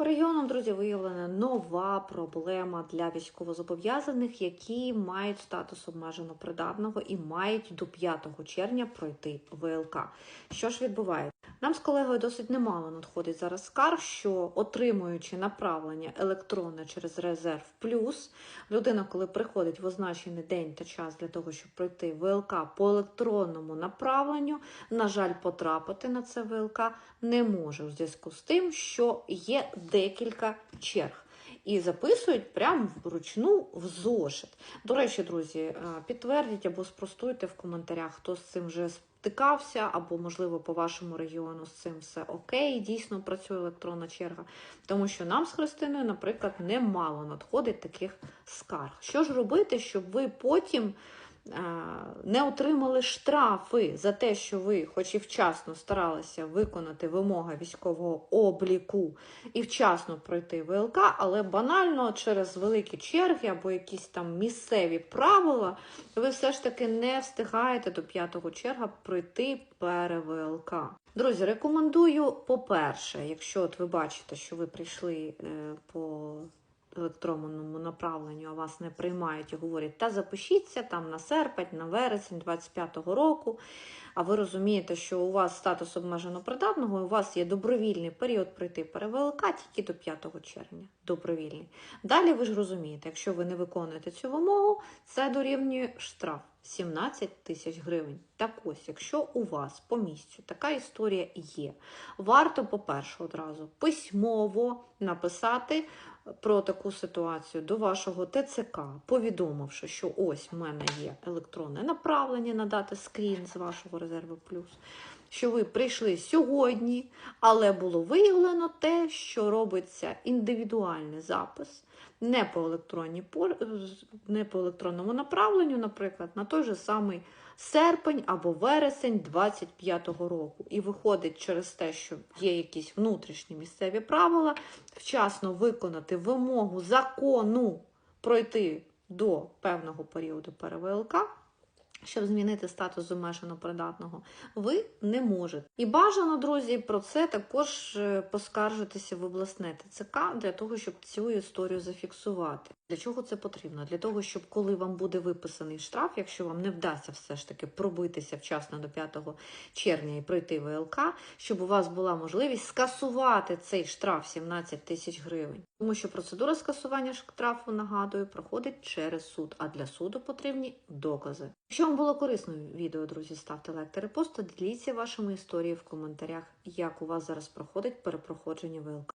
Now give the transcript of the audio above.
По регіонам, друзі, виявлена нова проблема для військовозобов'язаних, які мають статус обмежено придатного і мають до 5 червня пройти ВЛК. Що ж відбувається? Нам з колегою досить немало надходить зараз скарг, що отримуючи направлення електронне через резерв плюс, людина, коли приходить в означений день та час для того, щоб пройти ВЛК по електронному направленню, на жаль, потрапити на це ВЛК не може у зв'язку з тим, що є декілька черг. І записують прямо вручну в зошит. До речі, друзі, е, підтвердіть або спростуйте в коментарях, хто з цим вже стикався, або, можливо, по вашому регіону з цим все окей, дійсно працює електронна черга. Тому що нам з Христиною, наприклад, немало надходить таких скарг. Що ж робити, щоб ви потім не отримали штрафи за те, що ви, хоч і вчасно старалися виконати вимоги військового обліку і вчасно пройти ВЛК, але банально через великі черги або якісь там місцеві правила, ви все ж таки не встигаєте до 5 черга пройти ВЛК. Друзі, рекомендую, по-перше, якщо от ви бачите, що ви прийшли е, по електронному направленню, а вас не приймають і говорять, та запишіться там на серпень, на вересень 25-го року. А ви розумієте, що у вас статус обмежено придатного, і у вас є добровільний період пройти ПРВЛК тільки до 5 червня. Добровільний. Далі ви ж розумієте, якщо ви не виконуєте цю вимогу, це дорівнює штраф 17 тисяч гривень. Так ось, якщо у вас по місцю така історія є, варто, по-перше, одразу письмово написати про таку ситуацію до вашого ТЦК, повідомивши, що ось в мене є електронне направлення надати скрін з вашого резерву плюс. Що ви прийшли сьогодні, але було виявлено те, що робиться індивідуальний запис не по, не по електронному направленню, наприклад, на той же самий серпень або вересень 25-го року. І виходить через те, що є якісь внутрішні місцеві правила, вчасно виконати вимогу закону пройти до певного періоду ПРВЛК. Щоб змінити статус обмежено придатного, ви не можете. І бажано, друзі, про це також е, поскаржитися в обласне ТЦК для того, щоб цю історію зафіксувати. Для чого це потрібно? Для того, щоб коли вам буде виписаний штраф, якщо вам не вдасться все ж таки пробитися вчасно до 5 червня і пройти ВЛК, щоб у вас була можливість скасувати цей штраф 17 тисяч гривень. Тому що процедура скасування штрафу, нагадую, проходить через суд, а для суду потрібні докази. Якщо вам було корисно відео, друзі, ставте лайк та репост, діліться вашими історіями в коментарях, як у вас зараз проходить перепроходження ВЛК.